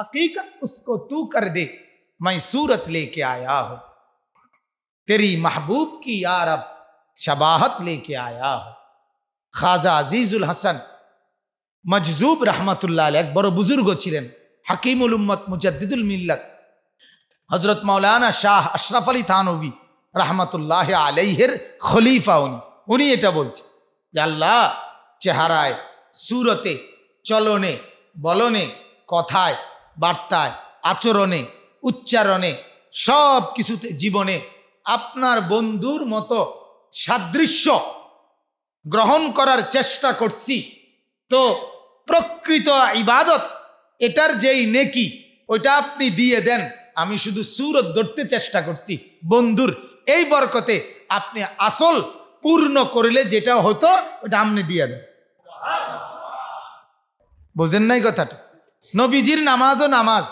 حقیقت اس کو تو کر دے، میں صورت لے کے آیا ہوں۔ تیری محبوب کی یارب شباہت لے کے آیا ہوں۔ خواجہ عزیز الحسن مجزوب رحمت اللہ علیہ ایک بڑ بزرگ چلین حکیم الامت، مجدد الملت۔ حضرت مولانا শাহ আশরাফ আলী থানবী রহমতুল্লাহ আলাইহের খলিফা উনি উনি এটা বলছে যে আল্লাহ চেহারায় সুরতে চলনে বলনে কথায় বার্তায়, আচরণে, উচ্চারণে, সব কিছুতে জীবনে আপনার বন্ধুর মতো সাদৃশ্য গ্রহণ করার চেষ্টা করছি। তো প্রকৃত ইবাদত, এটার যেই নেকি, ওইটা আপনি দিয়ে দেন, আমি শুধু সুরত ধরতে চেষ্টা করছি। বন্ধুর এই বরকতে আপনি আসল পূর্ণ করলে যেটা হতো, ওটা আপনি দিয়ে দেন। বোঝেন নাই কথাটা? নবীজির নামাজও নামাজ,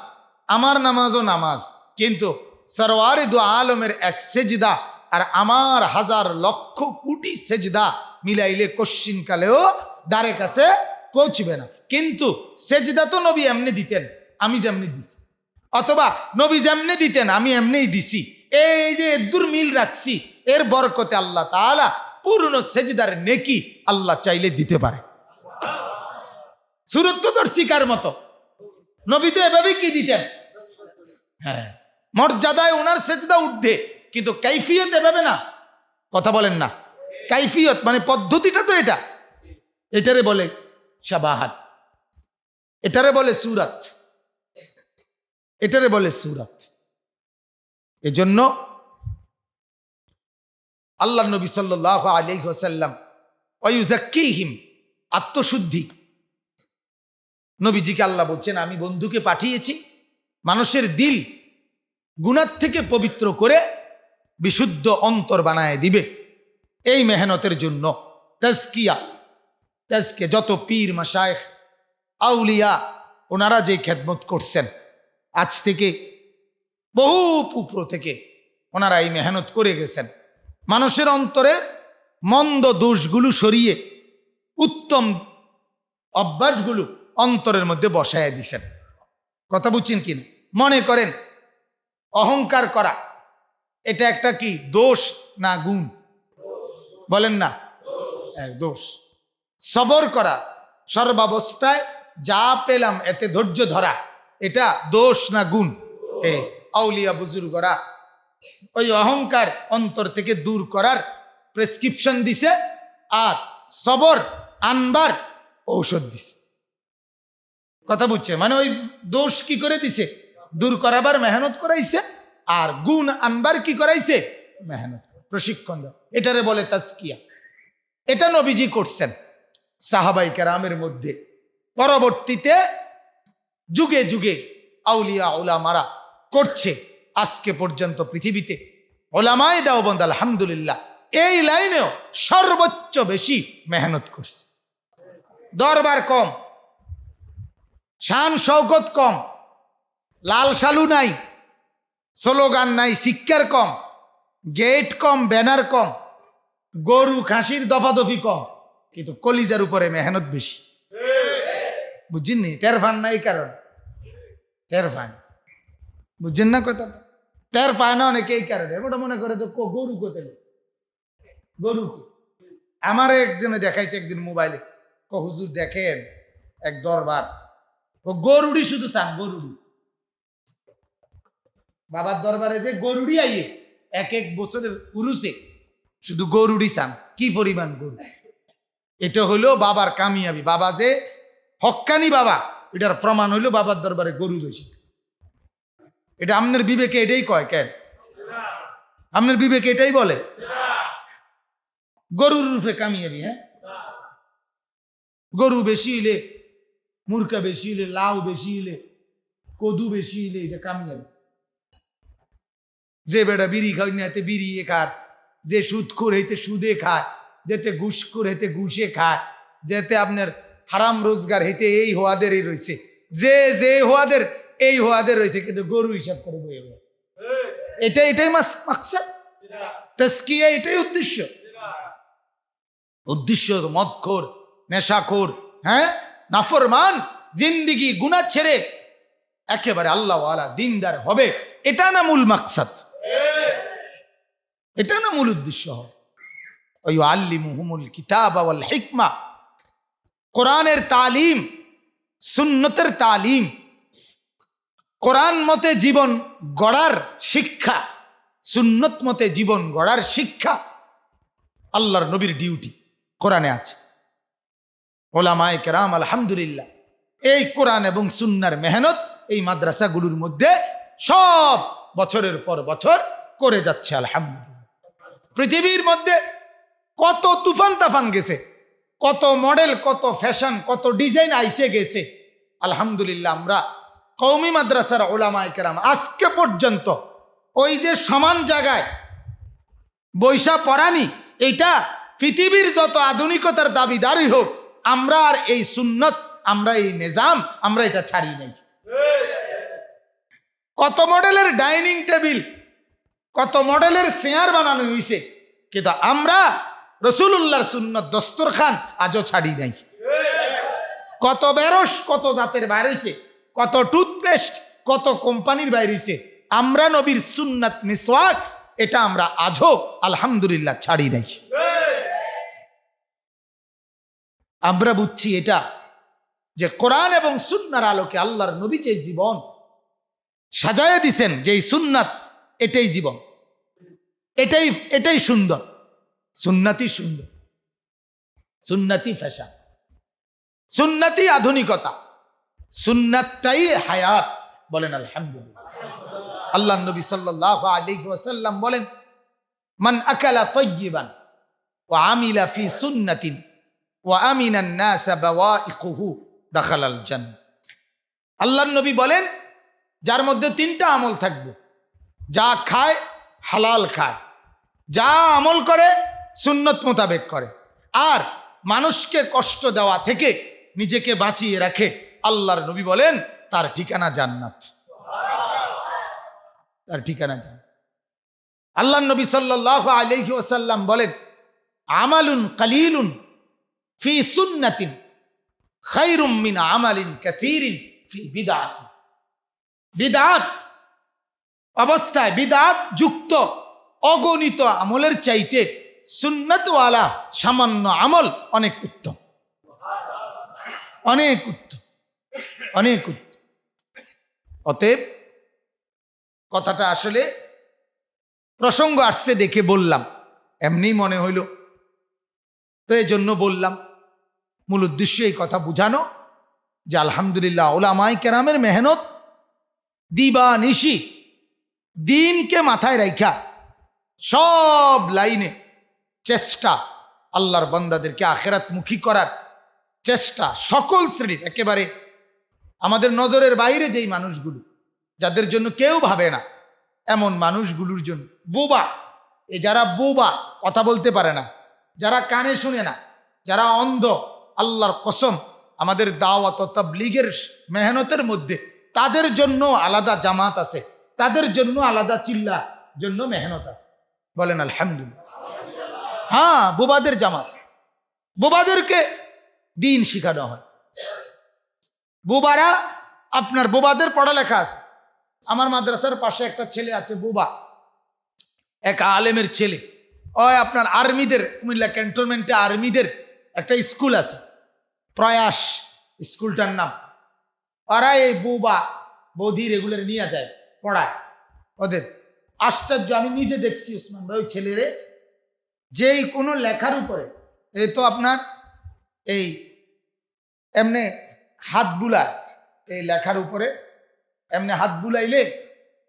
আমার নামাজও নামাজ, কিন্তু সরওয়ার দু আলমের এক সেজদা আর আমার হাজার লক্ষ কোটি সেজদা মিলাইলে কশ্চিন কালেও দ্বারে কাছে পৌঁছবে না। কিন্তু সেজদা তো নবী এমনি দিতেন, আমি যেমনি দিছি। অথবা নবী যেমনি দিতেন, আমি এমনিই দিছি। এই যে দূর মিল রাখছি, এর বরকতে আল্লাহ তাআলা পূর্ণ সেজদার নেকি আল্লাহ চাইলে দিতে পারে। সুরত্বদর্শিকার মতো। নবী তো এভাবেই কি দিতেন? হ্যাঁ। মর্যাদায় ওনার সেজদা উঠবে, কিন্তু কাইফিয়ত এভাবে না। কথা বলেন না। কাইফিয়ত মানে পদ্ধতিটা তো এটা। এটারে বলে শাবাহাত। এটারে বলে সুরাত। এটারে বলে সুরাত। এজন্য আল্লাহ নবী সাল্লাহ আলী হোসাল্লাম অয়ুজাক্কিহিম আত্মশুদ্ধি। নবীজিকে আল্লাহ বলছেন, আমি বন্ধুকে পাঠিয়েছি, মানুষের দিল গুণার থেকে পবিত্র করে বিশুদ্ধ অন্তর বানায় দিবে। এই মেহনতের জন্য তাজকিয়া, তাজকে যত পীর মাসায়েখ আউলিয়া, ওনারা যে খেদমত করছেন, আজ থেকে বহু পুকুর থেকে ওনারা এই মেহনত করে গেছেন। মানুষের অন্তরে মন্দ দোষগুলো সরিয়ে উত্তম অভ্যাসগুলো অন্তরের মধ্যে বসায় দিছেন। কথা বুঝছেন কিনা মনে করেন, অহংকার করা, এটা একটা কি? দোষ না গুণ? বলেন না। এক দোষ। সবর করা, সর্বাবস্থায় যা পেলাম এতে ধৈর্য ধরা, এটা দোষ না গুণ? এ, আউলিয়া বুজুর্গরা ওই অহংকার অন্তর থেকে দূর করার প্রেসক্রিপশন দিছে আর সবর আনবার ঔষধ দিছে। কথা বুঝছে? মানে ওই দোষ কি করে দিছে? দূর করাবার মেহনত করাইছে, আর গুণ আনবার কি করাইছে? মেহনত প্রশিক্ষণ। এটারে বলে তাস্কিয়া এটা নবীজি করছেন সাহাবাই কেরামের মধ্যে। পরবর্তীতে যুগে যুগে আউলিয়া ওলামারা করছে। আজকে পর্যন্ত পৃথিবীতে ওলামায় দেওবন্দ, আলহামদুলিল্লাহ, এই লাইনেও সর্বোচ্চ বেশি মেহনত করছে। দরবার কম শান শৌকত কম, লাল সালু নাই, স্লোগান নাই, শিক্ষার কম, গেট কম, ব্যানার কম, গরু খাসির দফাদফি কম, কিন্তু কলিজার উপরে মেহনত বেশি। বুঝছেন নি? টের ফান না এই কারণ। টের ফান বুঝছেন না কথা? টের পায় না অনেকে এই কারণে। ওটা মনে করে তো গরু কোথায় গরু? আমার একজনে দেখাইছে একদিন মোবাইলে। ক, হুজুর দেখেন, এক দরবার। ও গরুড়ি শুধু চান, গরুড়ি। বাবার দরবারে যে গরুড়ি আইয়ে, এক এক বছরের উরুসে শুধু গরুড়ি চান, কি পরিমাণ গরু? এটা হলো বাবার কামিয়াবি। বাবা যে হক্কানি বাবা, এটার প্রমাণ হইল বাবার দরবারে গরু বেশি। এটা আপনার বিবেকে এটাই কয়, কেন? আপনার বিবেকে এটাই বলে। গরুর রূপে কামিয়াবি হ্যাঁ? গরু বেশি হইলে মুরকা বেশি হইলে, লাউ বেশি হইলে, কদু বেশি হইলে, এটা কামিয়াবি যে বেটা বিড়ি খাই না এতে বিড়ি এ খার যে সুদ খোর হইতে সুদে খায় যেতে ঘুষ খোর হইতে ঘুষে খায় যেতে আপনার হারাম রোজগার হইতে এই হোয়াদের এই রয়েছে যে যে হোয়াদের, এই হোয়াদের রয়েছে কিন্তু গরু হিসাব করে বয়ে বয়ে। এটা এটাই মাকসাদ? এটাই উদ্দেশ্য। উদ্দেশ্য মদখোর নেশাখোর হ্যাঁ? নাফরমান, জিন্দিগি গুণা ছেড়ে একেবারে আল্লাহওয়ালা, দিনদার হবে। এটা না মূল মাকসাদ? এটা না মূল উদ্দেশ্য হয় ওই আল্লি মুহমুল কিতাব আওয়াল হিকমা। কোরআনের তালিম, সুন্নতের তালিম, কোরআন মতে জীবন গড়ার শিক্ষা, সুন্নত মতে জীবন গড়ার শিক্ষা, আল্লাহর নবীর ডিউটি কোরআনে আছে। ওলামায় কেরাম, আলহামদুলিল্লাহ। এই কোরআন এবং সুন্নার মেহনত এই মাদ্রাসাগুলোর মধ্যে সব বছরের পর বছর করে যাচ্ছে, আলহামদুলিল্লাহ। পৃথিবীর মধ্যে কত তুফান তাফান গেছে, কত মডেল, কত ফ্যাশন, কত ডিজাইন আইসে গেছে। আলহামদুলিল্লাহ, আমরা কৌমি মাদ্রাসার ওলামায় কেরাম আজকে পর্যন্ত ওই যে সমান জায়গায় বৈশা পরানি এটা পৃথিবীর যত আধুনিকতার দাবিদারই হোক আমরা আর এই সুন্নত, আমরা এই নিজাম, আমরা এটা ছাড়ি নাই। কত মডেলের ডাইনিং টেবিল, কত মডেলের চেয়ার বানানো হয়েছে কিন্তু আমরা রসুল্লাহর সুন্নত দস্তরখান আজও ছাড়ি নাই। কত বেরস, কত জাতের বাইরেছে কত টুথপেস্ট, কত কোম্পানির বাইরেছে আমরা নবীর সুন্নাত মিসওয়াক, এটা আমরা আজও আলহামদুলিল্লাহ ছাড়ি নাই। আমরা বুঝছি এটা, যে কোরআন এবং সুন্নার আলোকে আল্লাহর নবী যে জীবন সাজায় দিছেন, যেই সুন্নাত, এটাই জীবন। এটাই এটাই সুন্দর। সুন্নাতি সুন্দর। সুন্নাতি ফ্যাশন সুন্নাতি আধুনিকতা। সুন্নাতটাই হায়াত, বলেন আলহামদুলিল্লাহ। আল্লাহ নবী সাল্লাহ আলী ওয়াসাল্লাম বলেন, মান আকালা তৈবান ও আমিলা ফি সুন্নাতিন ও আমিনান নাসা দাখালাল জান। আল্লাহ নবী বলেন, যার মধ্যে তিনটা আমল থাকবে। যা খায়, হালাল খায়। যা আমল করে, সুন্নত মোতাবেক করে। আর মানুষকে কষ্ট দেওয়া থেকে নিজেকে বাঁচিয়ে রাখে আল্লাহর নবী বলেন, তার ঠিকানা জান্নাত। তার ঠিকানা জান আল্লাহ নবী সাল্লাহ আলহি ওসাল্লাম বলেন, আমালুন কালিলুন ফি সুন্নাতিন, খাইরুম মিন আমালিন কাসীরিন ফি বিদাত। বিদাত অবস্থায়, বিদাত যুক্ত, অগণিত আমলের চাইতে সুন্নতওয়ালা সামান্য আমল অনেক উত্তম। অনেক উত্তম অনেক উত্তম। অতএব কথাটা আসলে প্রসঙ্গ আসছে দেখে বললাম, এমনি মনে হইল। তো এই জন্য বললাম মূল উদ্দেশ্য এই কথা বুঝানো যে আলহামদুলিল্লাহ ওলামাই কেরামের মেহনত দিবা নিশি দিনকে মাথায় রাইখা সব লাইনে চেষ্টা আল্লাহর বন্দাদেরকে আখেরাতমুখী করার চেষ্টা সকল শ্রেণির, একেবারে আমাদের নজরের বাইরে যেই মানুষগুলো, যাদের জন্য কেউ ভাবে না, এমন মানুষগুলোর জন্য। বোবা, এ যারা বোবা, কথা বলতে পারে না, যারা কানে শুনে না, যারা অন্ধ আল্লাহর কসম, আমাদের দাওয়াত তাবলিগের মেহনতের মধ্যে তাদের জন্য আলাদা জামাত আছে, তাদের জন্য আলাদা চিল্লা জন্য মেহনত আছে। বলেন, আলহামদুলিল্লাহ। হ্যাঁ বোবাদের জামাত। বোবাদেরকে দিন শিখানো হয়। বোবারা, আপনার বোবাদের পড়ালেখা আছে। আমার মাদ্রাসার পাশে একটা ছেলে আছে, বোবা। এক আলেমের ছেলে। ওই আপনার আর্মিদের, কুমিল্লা ক্যান্টনমেন্টে আর্মিদের একটা স্কুল আছে। প্রয়াস, স্কুলটার নাম। ওরা এই বৌবা, বৌদি রেগুলার নিয়ে যায় পড়ায়। ওদের। আশ্চর্য, আমি নিজে দেখছি উসমান ভাই, ওই ছেলেরে। যেই কোনো লেখার উপরে। এ তো আপনার এই এমনি হাত বুলায়, এই লেখার উপরে। এমনি হাত বুলাইলে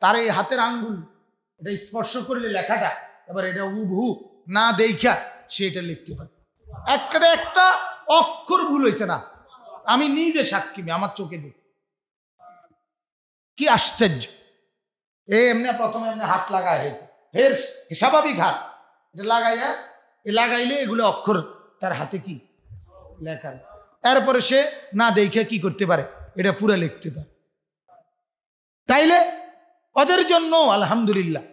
তার এই হাতের আঙ্গুল, এটা স্পর্শ করলে লেখাটা, এবার এটা উবহু না দেখা সে এটা লিখতে পারে। একটা একটা অক্ষর ভুল হয়েছে না। আমি নিজে সাক্ষী আমার চোখে দেখি। কি আশ্চর্য। এ এমনি প্রথমে এমনি হাত লাগায় হয়তো ফের স্বাভাবিক হাত। এটা লাগাইয়া, এ লাগাইলে এগুলো অক্ষর তার হাতে কি? লেখা তারপরে সে না দেখে কি করতে পারে? এটা পুরো লিখতে পারে। তাইলে ওদের জন্য আলহামদুলিল্লাহ।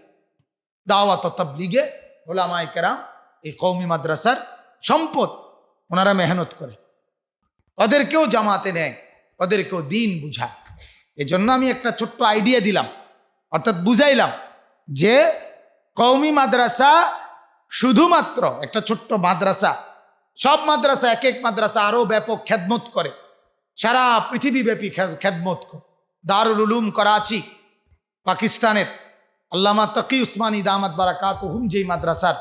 দাওয়াত তাবলিগে ওলামায় কেরাম এই কৌমি মাদ্রাসার সম্পদ। ওনারা মেহনত করে। ওদেরকেও জামাতে নেয় ওদেরকেও দিন বুঝায়। এজন্য আমি একটা ছোট্ট আইডিয়া দিলাম, অর্থাৎ বুঝাইলাম যে কৌমি মাদ্রাসা শুধুমাত্র একটা ছোট্ট মাদ্রাসা, সব মাদ্রাসা এক এক মাদ্রাসা আরও ব্যাপক খ্যাদমত করে, সারা পৃথিবীব্যাপী খ্যা- খ্যাদমত করে। দারুল উলুম করাচি, পাকিস্তানের আল্লামা তকি উসমানী দামাত বারাকাত হুম যেই মাদ্রাসার,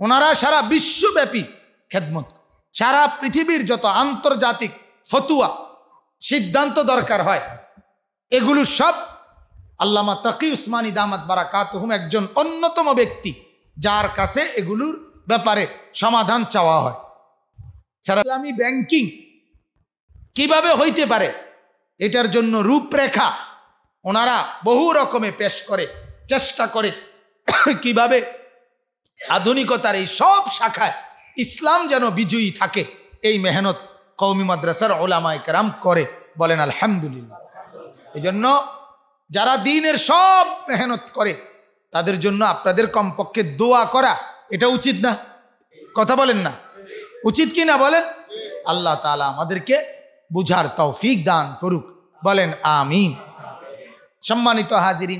ওনারা সারা বিশ্বব্যাপী খেদমত করে। সারা পৃথিবীর যত আন্তর্জাতিক ফতুয়া, সিদ্ধান্ত দরকার হয়, এগুলো সব আল্লামা তকি উসমানী দামাত বারা কাতহুম একজন অন্যতম ব্যক্তি, যার কাছে এগুলোর ব্যাপারে সমাধান চাওয়া হয়। সারা ইসলামী ব্যাংকিং কীভাবে হইতে পারে, এটার জন্য রূপরেখা ওনারা বহু রকমে পেশ করে, চেষ্টা করে, কীভাবে আধুনিকতার এই সব শাখায় ইসলাম যেন বিজয়ী থাকে, এই মেহনত কৌমি মাদ্রাসার ওলামায় কেরাম করে, বলেন আলহামদুলিল্লাহ। এই জন্য যারা দিনের সব মেহনত করে, তাদের জন্য আপনাদের কমপক্ষে দোয়া করা, এটা উচিত না? কথা বলেন না? উচিত কি না বলেন? আল্লাহ তালা আমাদেরকে বুঝার তৌফিক দান করুক, বলেন আমিন। সম্মানিত হাজিরি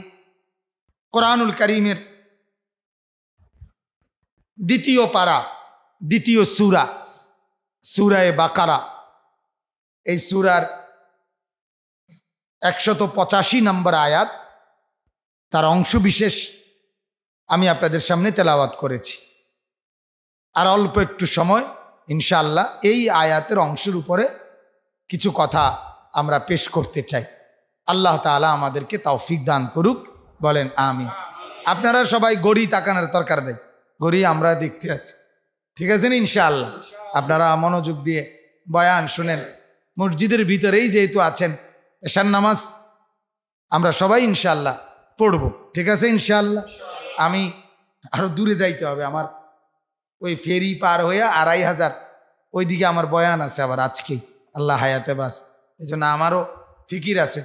কোরআনুল করিমের দ্বিতীয় পারা দ্বিতীয় সুরা, সুরায় বাকারা। এই সুরার একশত পঁচাশি নম্বর আয়াত, তার অংশ বিশেষ আমি আপনাদের সামনে তেলাওয়াত করেছি। আর অল্প একটু সময়, ইনশাআল্লাহ, এই আয়াতের অংশের উপরে কিছু কথা আমরা পেশ করতে চাই। আল্লাহ তাআলা আমাদেরকে তৌফিক দান করুক, বলেন আমি আপনারা সবাই গড়ি তাকানোর দরকার নেই। গড়ি আমরা দেখতে আছি। ঠিক আছে না ইনশাআল্লাহ? আপনারা মনোযোগ দিয়ে বয়ান শুনেন। মসজিদের ভিতরেই যেহেতু আছেন, এশার নামাজ আমরা সবাই ইনশাআল্লাহ পড়ব। ঠিক আছে ইনশাআল্লাহ? আমি আরও দূরে যাইতে হবে আমার। ওই ফেরি পার হয়ে আড়াই হাজার ওইদিকে আমার বয়ান আছে আবার আজকেই আল্লাহ হায়াতে বাস। এই জন্য আমারও ফিকির আছে।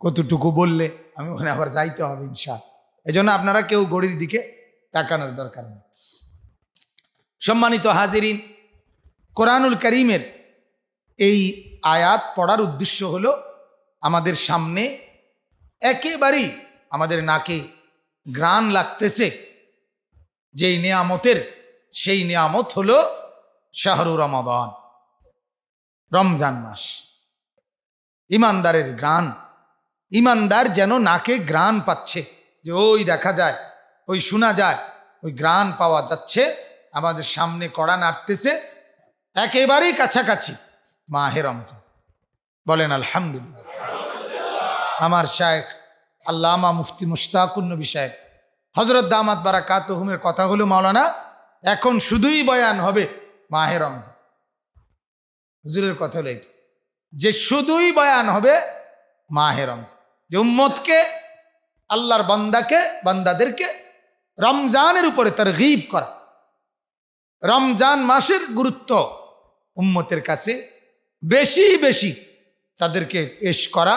কতটুকু বললে আমি ওখানে আবার যাইতে হবে ইনশাল এই জন্য আপনারা কেউ গড়ির দিকে তাকানোর দরকার নেই। সম্মানিত হাজিরিন, কোরআনুল করিমের এই আয়াত পড়ার উদ্দেশ্য হল আমাদের সামনে একেবারেই আমাদের নাকে গ্রাণ লাগতেছে। যেই নিয়ামতের, সেই নিয়ামত হল শাহরু রমাদান, রমজান মাস। ইমানদারের গ্রাণ, ইমানদার যেন নাকে গ্রাণ পাচ্ছে, যে ওই দেখা যায়, ওই শোনা যায়, ওই গ্রাণ পাওয়া যাচ্ছে আমাদের সামনে কড়া নাড়তেছে, একেবারেই কাছাকাছি। মাহে রমজান। বলেন, আলহামদুলিল্লাহ। আমার শায়েখ আল্লামা মুফতি মুশতাকুন্নবী সাহেব হজরত দামাত বারাকাত হুমের কথা হলো, মাওলানা, এখন শুধুই বয়ান হবে মাহে রমজান। হুজুরের কথা হলো এইটা, যে শুধুই বয়ান হবে মাহে রমজান। যে উম্মতকে, আল্লাহর বান্দাকে, বান্দাদেরকে রমজানের উপরে তার গিব করা। রমজান মাসের গুরুত্ব উম্মতের কাছে বেশি বেশি তাদেরকে পেশ করা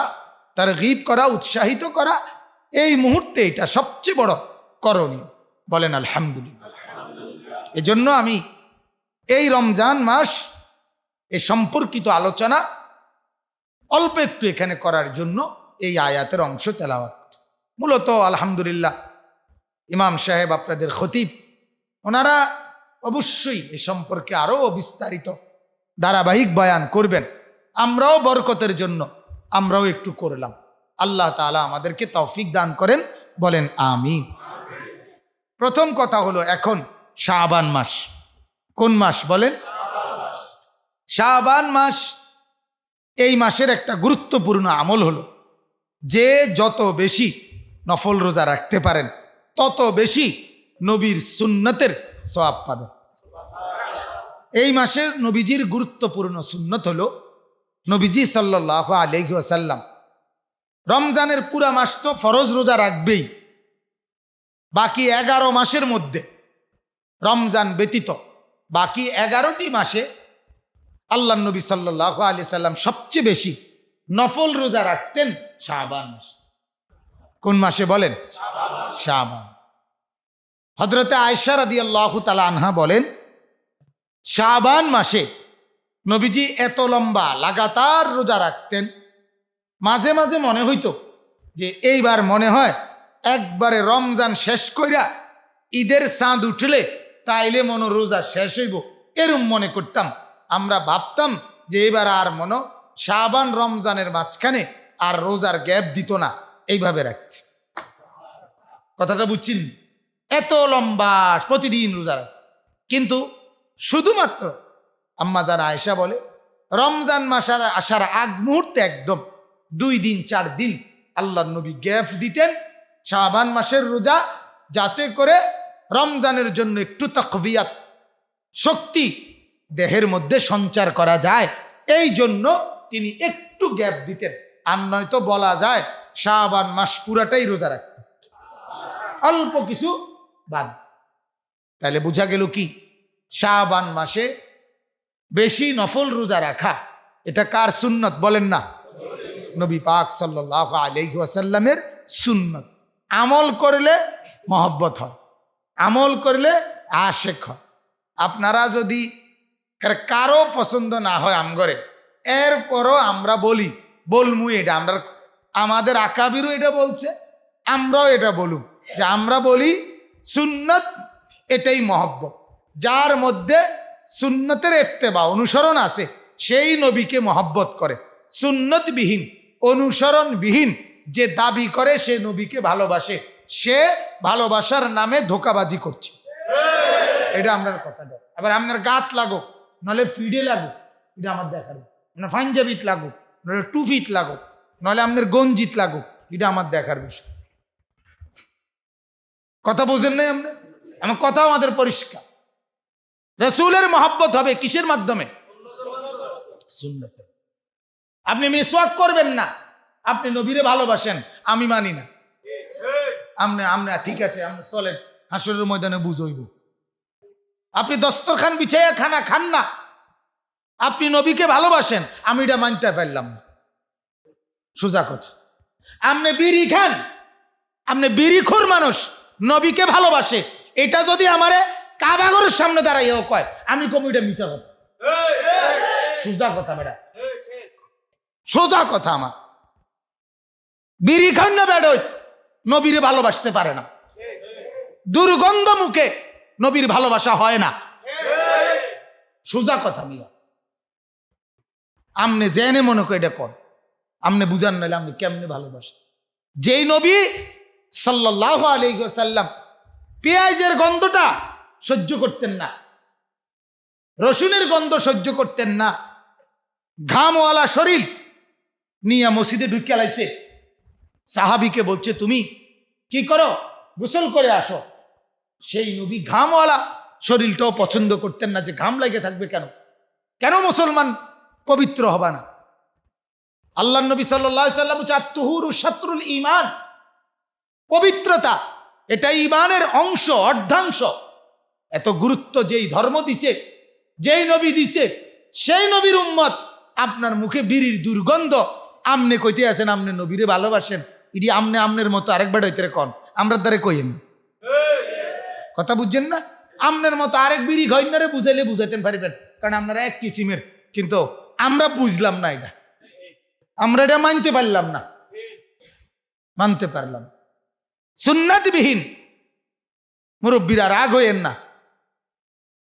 তার গিব করা, উৎসাহিত করা, এই মুহূর্তে এটা সবচেয়ে বড় করণীয়। বলেন আলহামদুলিল্লাহ। এজন্য আমি এই রমজান মাস, এ সম্পর্কিত আলোচনা অল্প একটু এখানে করার জন্য এই আয়াতের অংশ তেলাওয়াত মূলত আলহামদুলিল্লাহ, ইমাম সাহেব আপনাদের খতিব, ওনারা অবশ্যই এ সম্পর্কে আরও বিস্তারিত ধারাবাহিক বয়ান করবেন। আমরাও বরকতের জন্য, আমরাও একটু করলাম। আল্লাহ তাআলা আমাদেরকে তৌফিক দান করেন, বলেন আমিন। প্রথম কথা হলো এখন শাবান মাস। কোন মাস বলেন? শাবান মাস। এই মাসের একটা গুরুত্বপূর্ণ আমল হলো, যে যত বেশি নফল রোজা রাখতে পারেন, তত বেশি নবীর সুন্নতের সওয়াব পাবেন এই মাসের নবীজির গুরুত্বপূর্ণ সুন্নত হল নবীজি সাল্লাহ আলহি আসাল্লাম রমজানের পুরা মাস তো ফরজ রোজা রাখবেই। বাকি এগারো মাসের মধ্যে রমজান ব্যতীত বাকি এগারোটি মাসে আল্লাহ নবী সাল্লাহ আলি সাল্লাম সবচেয়ে বেশি নফল রোজা রাখতেন শাহবান মাসে। কোন মাসে বলেন? শাহবান হজরতে আয়সা রাদি আল্লাহ তালা আনহা বলেন শাহবান মাসে নবীজি এত লম্বা লাগাতার রোজা রাখতেন। মাঝে মাঝে মনে হইতো যে এইবার মনে হয় একবারে রমজান শেষ কইরা ঈদের চাঁদ উঠলে তাইলে মনো রোজা শেষ হইব। এরম মনে করতাম। আমরা ভাবতাম যে এবার আর মনো শাবান রমজানের মাঝখানে আর রোজার গ্যাপ দিত না। এইভাবে রাখতে কথাটা বুঝছেন? এত লম্বা প্রতিদিন রোজা কিন্তু শুধুমাত্র আম্মা যারা আয়সা বলে, রমজান মাসার আসার আগ মুহূর্তে একদম দুই দিন, চার দিন আল্লাহ নবী গ্যাপ দিতেন শাবান মাসের রোজা, যাতে করে রমজানের জন্য একটু তকবিয়াত, শক্তি দেহের মধ্যে সঞ্চার করা যায়। এই জন্য তিনি একটু গ্যাপ দিতেন। আর নয়তো বলা যায়, শাবান মাস পুরাটাই রোজা রাখতেন। অল্প কিছু বাদ। তাহলে বোঝা গেল কি? শাহবান মাসে বেশি নফল রোজা রাখা, এটা কার সুন্নত বলেন না? নবী পাক সাল্লাহ আলহাসাল্লামের সুন্নত। আমল করলে মহব্বত হয়, আমল করলে আশেক হয়। আপনারা যদি কার- কারও পছন্দ না হয় আমগরে, এরপরও আমরা বলি, বলমু এটা, আমরা আমাদের আকাবিরও এটা বলছে, আমরাও এটা বলুক। যে আমরা বলি সুন্নত এটাই মহব্বত। যার মধ্যে সুন্নতের এত্তেবা অনুসরণ আছে, সেই নবীকে মহব্বত করে। সুন্নতবিহীন, অনুসরণবিহীন যে দাবি করে, সে নবীকে ভালোবাসে। সে ভালোবাসার নামে ধোকাবাজি করছে। এটা আপনার কথা। দেয় এবার আপনার গাত লাগো নলে ফিডে লাগো এটা আমার দেখার। আপনার পাঞ্জাবিত লাগো নলে টুফিত লাগো নলে আপনার গঞ্জিত লাগো এটা আমার দেখার বিষয়। কথা বোঝেন নাই আমার কথা আমাদের পরিষ্কার। রসুলের মহাব্বত হবে কিসের মাধ্যমে? আপনি মিসওয়াক করবেন না। আপনি নবীরে ভালোবাসেন, আমি মানি না। আপনি আপনি ঠিক আছে চলেন, হাসরের ময়দানে বুঝইব আপনি দস্তরখান বিছাইয়া খানা খান না। আপনি নবীকে ভালোবাসেন, আমি এটা মানতে পারলাম না। সোজা কথা। আপনি বিড়ি খান আপনি বিড়িখোর মানুষ নবীকে ভালোবাসে। এটা যদি আমারে কাবাগরের সামনে দাঁড়াইয়াও কয়, আমি কম এটা মিশা কথা। সোজা কথা বেটা। সোজা কথা আমার। বিড়ি খান না বেড়োয় নবীরে ভালোবাসতে পারে না। দুর্গন্ধ মুখে নবীর ভালোবাসা হয় না। সোজা কথা মিয়া। আমনে জেনে মনে করে এটা কর। আমনে বুঝান নাহলে আপনি কেমনে ভালোবাসেন যেই নবী সাল্লাহ আলহ্লাম পেঁয়াজের গন্ধটা সহ্য করতেন না। রসুনের গন্ধ সহ্য করতেন না। ঘামওয়ালা শরীর নিয়ে মসজিদে ঢুকিয়ে লাইছে সাহাবিকে বলছে, তুমি কি করো? গোসল করে আসো। সেই নবী ঘামওয়ালা শরীরটাও পছন্দ করতেন না যে ঘাম লাগে থাকবে কেন? কেন মুসলমান পবিত্র হবে না? আল্লাহ নবী সাল্লাহ সাল্লাম তুহুর শত্রুল ইমান পবিত্রতা, এটা ইমানের অংশ, অর্ধাংশ। এত গুরুত্ব যেই ধর্ম দিছে, যেই নবী দিছে, সেই নবীর উম্মত, আপনার মুখে বিড়ির দুর্গন্ধ, আমনে কইতে আছেন, আমনে নবীরে ভালোবাসেন। ইডি আমনে আমনের মতো আরেকবার হইতে কন আমরা দ্বারে কইেন কথা বুঝছেন না? আমনের মতো আরেক বিড়ি ঘৈন্যরে বুঝাইলে বুঝাইতেন পারিবেন, কারণ আপনারা এক কিসিমের, কিন্তু আমরা বুঝলাম না এটা। আমরা এটা মানতে পারলাম না। মানতে পারলাম। সুন্নাতবিহীন। মুরব্বীরা রাগ হইয়েন না।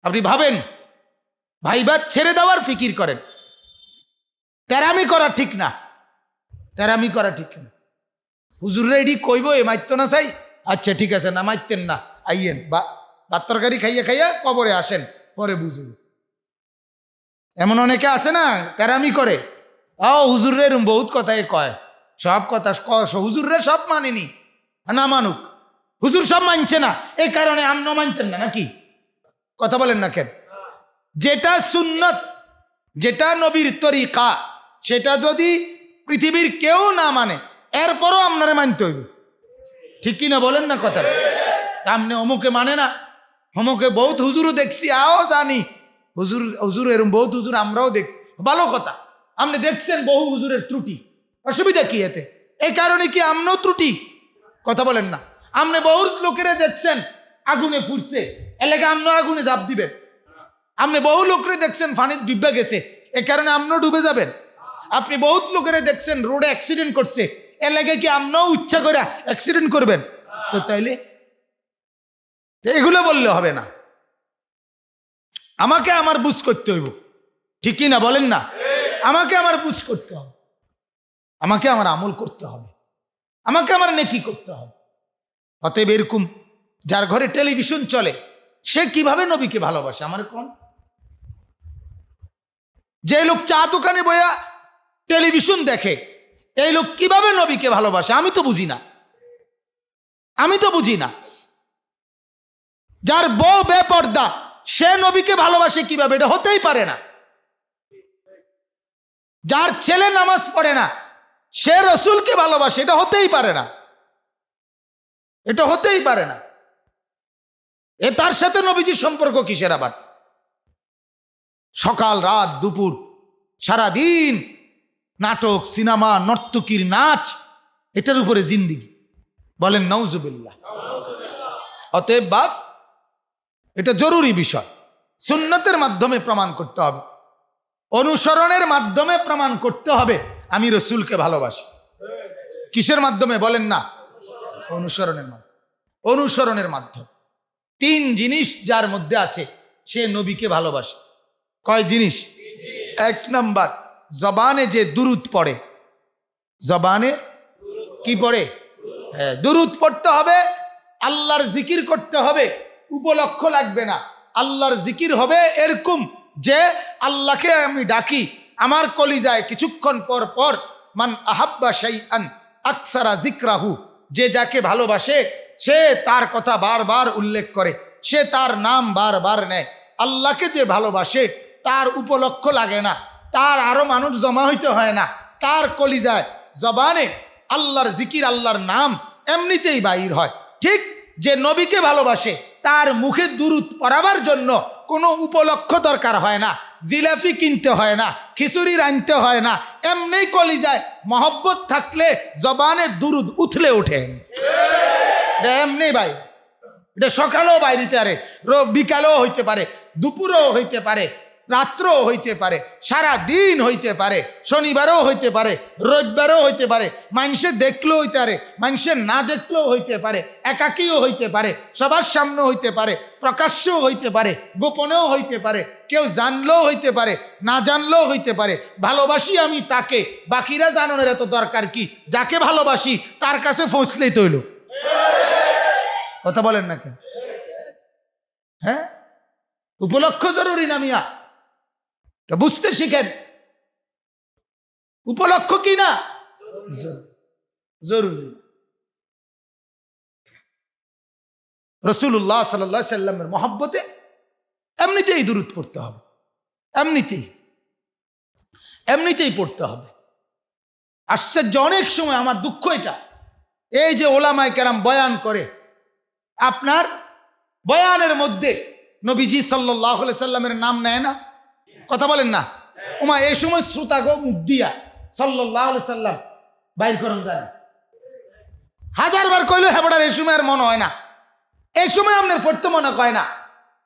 আপনি ভাবেন ভাইবার ছেড়ে দেওয়ার ফিকির করেন। তেরামি করা ঠিক না। তেরামি করা ঠিক না। হুজুররা এডি কইব, এ মাইত্য না চাই? আচ্ছা ঠিক আছে, না মাইতেন না। আইয়েন, বা তরকারি খাইয়া খাইয়া কবরে আসেন, পরে বুঝব। এমন অনেকে আছে না, তেরামি করে। ও হুজুরে এরম বহুত কথাই কয়। সব কথা হুজুররে সব মানেনি। না মানুক। হুজুর সব মানছে না। এই কারণে আমন মানতেন না, নাকি? কথা বলেন না কেন? যেটা সুন্নত, যেটা নবীর তরিকা, সেটা যদি পৃথিবীর কেউ না মানে এরপরও আপনারা মানতে হইব। ঠিক কি না বলেন না কথা আমনে অমুকে মানে না। অমুকে বহুত হুজুরও দেখছি, আও জানি। হুজুর হুজুর এরম বহুত হুজুর আমরাও দেখছি। ভালো কথা। আপনি দেখছেন বহু হুজুরের ত্রুটি। অসুবিধা কি এতে? এই কারণে কি আমনও ত্রুটি? কথা বলেন না। আপনি বহুত লোকেরা দেখছেন, আগুনে ফুরছে। এলাকা আমনও আগুনে জাপ দিবেন আপনি বহু লোকরে দেখছেন ফানির ডিব্বা গেছে। এ কারণে আপনিও ডুবে যাবেন। আপনি বহুত লোকের দেখছেন রোডে অ্যাক্সিডেন্ট করছে। লাগে কি আমরাও ইচ্ছা করে অ্যাক্সিডেন্ট করবেন? তো তাইলে এগুলো বললে হবে না। আমাকে আমার বুঝ করতে হইব। ঠিকই না বলেন না? আমাকে আমার বুঝ করতে হবে। আমাকে আমার আমল করতে হবে। আমাকে আমার নেকি করতে হবে। অতএব এরকম যার ঘরে টেলিভিশন চলে, সে কীভাবে নবীকে ভালোবাসে? আমার কোন? যে লোক চা দোকানে বইয়া টেলিভিশন দেখে, এই লোক কীভাবে নবীকে ভালোবাসে? আমি তো বুঝি না। আমি তো বুঝি না। যার বউ বেপর্দা, সে নবীকে ভালোবাসে কীভাবে? এটা হতেই পারে না। যার ছেলে নামাজ পড়ে না সে রসুলকে ভালোবাসে, এটা হতেই পারে না। এটা হতেই পারে না। এ তার সাথে নবীজির সম্পর্ক কিসের আবার? সকাল, রাত, দুপুর, সারাদিন নাটক, সিনেমা, নর্তকীর নাচ, এটার উপরে জিন্দিগি। বলেন নৌজুবিল্লাহ অতএব বাফ, এটা জরুরি বিষয়। সুন্নতের মাধ্যমে প্রমাণ করতে হবে। অনুসরণের মাধ্যমে প্রমাণ করতে হবে। আমি রসুলকে ভালোবাসি। কিসের মাধ্যমে? বলেন না। অনুসরণের মাধ্যমে। অনুসরণের মাধ্যম। তিন জিনিস যার মধ্যে আছে, সে নবীকে ভালোবাসে। কয় জিনিস? এক নাম্বার, জবানে যে দুরুদ পড়ে। জবানে কি পড়ে? হ্যাঁ দুরুদ পড়তে হবে, আল্লাহর জিকির করতে হবে, উপলক্ষ লাগবে না। আল্লাহর জিকির হবে এরকম যে, আল্লাহকে আমি ডাকি আমার কলিজায় কিছুক্ষণ পর পর, মান আহাব্বা শাই আন আকসারা জিক্রাহু যে যাকে ভালোবাসে, সে তার কথা বারবার উল্লেখ করে, সে তার নাম বারবার নেয়। আল্লাহকে যে ভালোবাসে, তার উপলক্ষ লাগে না, তার আরও মানুষ জমা হইতে হয় না, তার কলিজায় জবানে আল্লাহর জিকির, আল্লাহর নাম এমনিতেই বাইর হয়। ঠিক যে নবীকে ভালোবাসে তার মুখে দুরুদ পড়াবার জন্য কোনো উপলক্ষ দরকার হয় না। জিলাপি কিনতে হয় না, খিচুড়ি রাঁধতে হয় না এমনি কলি যায় মহব্বত থাকলে জবানে দুরুদ উথলে ওঠে। এটা এমনি ভাই। এটা সকালেও বাইরিতে আরে বিকালেও হইতে পারে, দুপুরেও হইতে পারে রাত্রও হইতে পারে সারা দিন হইতে পারে শনিবারও হইতে পারে রবিবারও হইতে পারে মানুষে দেখলেও হইতে পারে মানুষের না দেখলেও হইতে পারে একাকীও হইতে পারে সবার সামনে হইতে পারে প্রকাশ্যও হইতে পারে গোপনেও হইতে পারে কেউ জানলেও হইতে পারে না জানলেও হইতে পারে ভালোবাসি আমি তাকে বাকিরা জানানোর এত দরকার কি যাকে ভালোবাসি তার কাছে পৌঁছলেই তৈল কথা বলেন না কেন হ্যাঁ উপলক্ষ জরুরি না মিয়া বুঝতে শিখেন। উপলক্ষ কি না? জরুরি। রসুল্লাহ সাল্লাহ সাল্লামের মহাব্বতে এমনিতেই দূরত পড়তে হবে। এমনিতেই। এমনিতেই পড়তে হবে। আশ্চর্য অনেক সময় আমার দুঃখ এটা। এই যে ওলামায় কেরাম বয়ান করে, আপনার বয়ানের মধ্যে নবীজি সাল্লাহ সাল্লামের নাম নেয় না? কথা বলেন না। উমা, এই সময় শ্রোতাগো মুখ দিয়া সাল্লাহ সাল্লাম বাইর করুন জানে। হাজার বার কইলো হেবড়ার এই সময় আর মনে হয় না। এই সময় আপনার ফটতে মনে কয় না।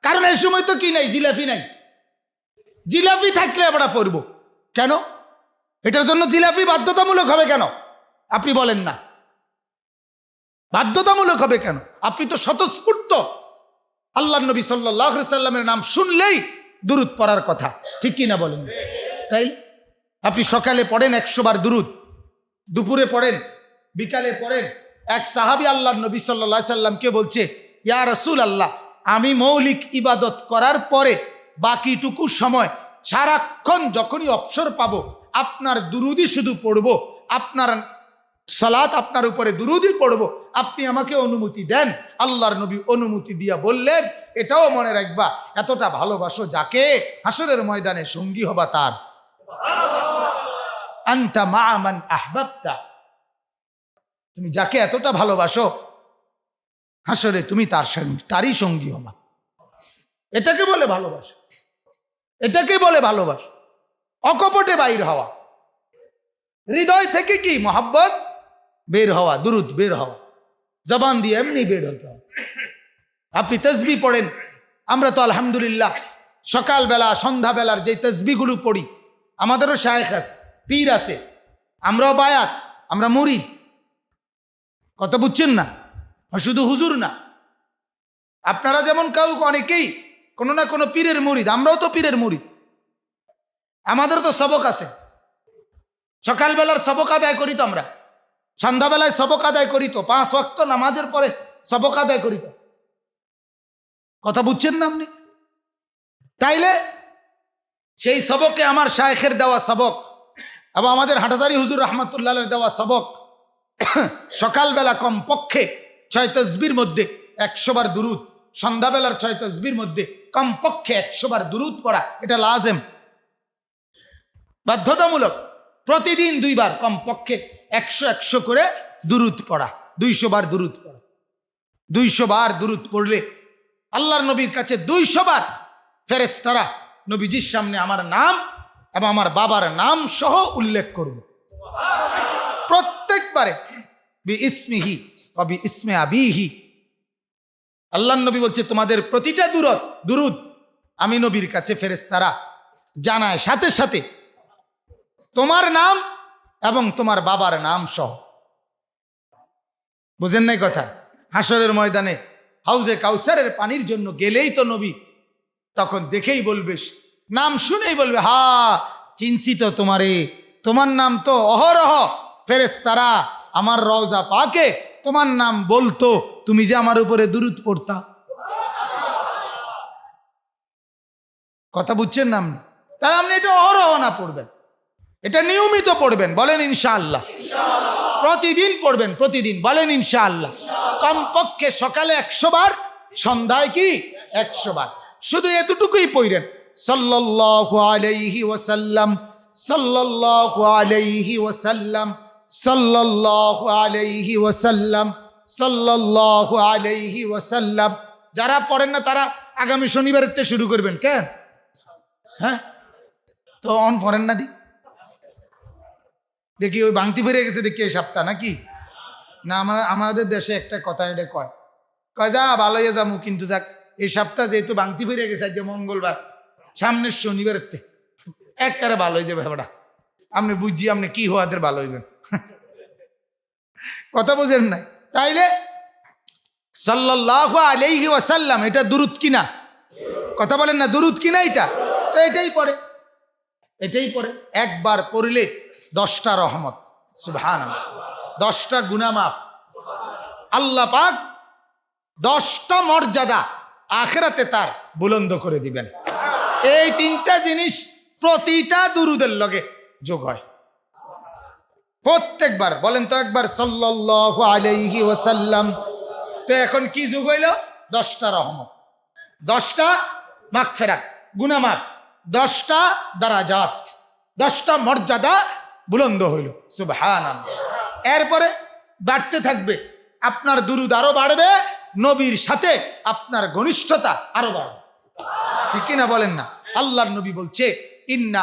কারণ এই সময় তো কি নাই, জিলাপি নাই। জিলাপি থাকলে আমরা পড়ব কেন? এটার জন্য জিলাপি বাধ্যতামূলক হবে কেন? আপনি বলেন না। বাধ্যতামূলক হবে কেন? আপনি তো স্বতঃস্ফূর্ত। আল্লাহ নবী সাল্লাহ সাল্লামের নাম শুনলেই দুরুদ পড়ার কথা। ঠিক কি না বলেন? তাই আপনি সকালে পড়েন, একশো বার দুরুদ। দুপুরে পড়েন, বিকালে পড়েন। এক সাহাবি আল্লাহ নবী সাল্লা সাল্লামকে বলছে, ইয়া রসুল আল্লাহ আমি মৌলিক ইবাদত করার পরে বাকিটুকু সময় সারাক্ষণ যখনই অবসর পাবো, আপনার দুরুদি শুধু পড়ব, আপনার সালাত আপনার উপরে দুরুদি পড়ব। আপনি আমাকে অনুমতি দেন। আল্লাহর নবী অনুমতি দিয়া বললেন, এটাও মনে রাখবা, এতটা ভালোবাসো যাকে হাসরের ময়দানে সঙ্গী হবা তার। আন্তা মা আমান আহবাবতা। তুমি যাকে এতটা ভালোবাসো, হাসরে তুমি তার সঙ্গে, তারই সঙ্গী হবা। এটাকে বলে ভালোবাসো। এটাকে বলে ভালোবাসো। অকপটে বাইর হওয়া। হৃদয় থেকে কি? মোহাব্বত? বের হওয়া, দুরুদ বের হওয়া। জবান দিয়ে এমনি বের হতে হবে। আপনি তসবি পড়েন, আমরা তো আলহামদুলিল্লাহ সকালবেলা, সন্ধ্যাবেলার যে তসবিগুলো পড়ি, আমাদেরও শায়েখ আছে, পীর আছে, আমরাও বায়াত, আমরা মুরিদ। কথা বুঝছেন না? শুধু হুজুর না। আপনারা যেমন কাউ অনেকেই কোনো না কোনো পীরের মুরিদ, আমরাও তো পীরের মুরিদ। আমাদের তো সবক আছে। সকালবেলার সবক আদায় করি তো আমরা। সন্ধ্যাবেলায় সবক আদায় করি তো পাঁচ ওয়াক্ত নামাজের পরে সবক আদায় করিত। কথা বুঝছেন না আপনি? তাইলে সেই সবকে আমার শায়েখের দেওয়া সবক এবং আমাদের হাটাজারি হুজুর রহমতুল্লাহের দেওয়া সবক সকালবেলা কম পক্ষে ছয় তসবির মধ্যে একশো বার দুরুদ, সন্ধ্যাবেলার ছয় তসবির মধ্যে কম পক্ষে একশো বার দুরুদ পড়া, এটা লাজেম। বাধ্যতামূলক। প্রতিদিন দুইবার কম পক্ষে একশো একশো করে দুরুদ পড়া, দুইশো বার দুরুদ পড়া। দুইশো বার দুরুদ পড়লে আল্লাহর নবীর কাছে দুইশো বার ফেরেস্তারা নবীজির সামনে আমার নাম এবং আমার বাবার নাম সহ উল্লেখ করব। প্রত্যেকবারে বি ইসমিহি অবি ইসমে আবিহি। আল্লাহ নবী বলছে, তোমাদের প্রতিটা দূরত দুরুদ আমি নবীর কাছে ফেরেস্তারা জানায়, সাথে সাথে তোমার নাম এবং তোমার বাবার নাম সহ। বুঝেন নাই কথা? হাসরের ময়দানে হাউজে কাউসারের পানির জন্য গেলেই তো নবী। তখন দেখেই বলবে, নাম শুনেই বলবে, হা, চিনছি তো তোমারে। তোমার নাম তো অহরহ। ফেরেস্তারা আমার রওজা পাকে, তোমার নাম বলতো, তুমি যে আমার উপরে দূরত পড়তা। কথা বুঝছেন না আপনি? তাহলে আপনি এটা অহরহ না পড়বেন। এটা নিয়মিত পড়বেন, বলেন ইনশাআল্লাহ। প্রতিদিন পড়বেন, প্রতিদিন, বলেন ইনশাআল্লাহ। কমপক্ষে সকালে একশো বার, সন্ধ্যায় কি? একশো বার। শুধু এতটুকুই পড়েন। সাল্লাল্লাহু আলাইহি ওয়াসাল্লাম, সাল্লাল্লাহু আলাইহি ওয়াসাল্লাম, সাল্লাল্লাহু আলাইহি ওয়াসাল্লাম, সাল্লাল্লাহু আলাইহি ওয়াসাল্লাম। যারা পড়েন না, তারা আগামী শনিবারের শুরু করবেন। কেন? হ্যাঁ? তো অন পড়েন না দি। দেখি ওই বাংতি ফিরে গেছে, দেখি এই সপ্তাহ নাকি? না, আমরা, আমাদের দেশে একটা কথা এটা কয়। কয়, যা ভালো হয়ে যাব, কিন্তু যাক, এই সপ্তাহ যেহেতু বাংতি ফিরে গেছে, আজ মঙ্গলবার, সামনের শনিবারের তে একবারে ভালো হয়ে যাবে ব্যাপারটা। আপনি বুঝছি, আপনি কি হওয়াদের ভালো হইবেন। কথা বোঝেন নাই। তাইলে সাল্লাহ আলাইহি ওয়াসাল্লাম, এটা দুরুদ কিনা? কথা বলেন না, দুরুদ কিনা এটা? তো এটাই পড়ে। এটাই পড়ে। একবার পড়লে দশটা রহমত সুবহান দশটা গুনামাফ আল্লাহ পাক দশটা মর্যাদা আখেরাতে তার বুলন্দ করে দিবেন। এই তিনটা জিনিস প্রতিটা দুরুদের লগে যোগ হয়। প্রত্যেকবার, বলেন তো একবার, সাল্লাল্লাহু আলাইহি ওয়াসাল্লাম। তো এখন কি যুগ হইল? দশটা রহমত। দশটা মাগফেরাত গুনামাফ দশটা দারাজাত। দশটা মর্যাদা বুলন্দ হইল। সুবহান এরপরে বাড়তে থাকবে, আপনার দুরুদ আরও বাড়বে, নবীর সাথে আপনার ঘনিষ্ঠতা আরও বাড়বে। ঠিক না বলেন না? আল্লাহর নবী বলছে, ইন্না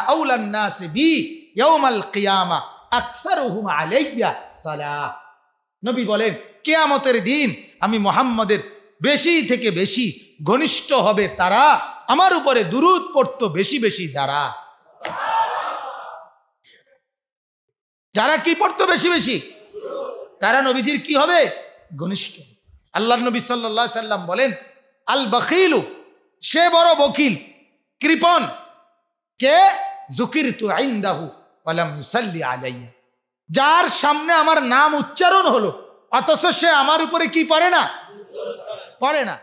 নবী বলেন, কেয়ামতের দিন আমি মোহাম্মদের বেশি থেকে বেশি ঘনিষ্ঠ হবে তারা, আমার উপরে দুরুদ পড়তো বেশি বেশি যারা। যারা কি পড়তো বেশি বেশি? তারা নবীজির কি হবে? ঘনিষ্ঠ। আল্লাহ নবী সাল্লাহ সাল্লাম বলেন, আল বখিলু, সে বড় বকিল কৃপন কে? জুকির তু আইন্দাহু আলাইয়া। যার সামনে আমার নাম উচ্চারণ হলো, অথচ সে আমার উপরে কি পড়ে না? পড়ে না।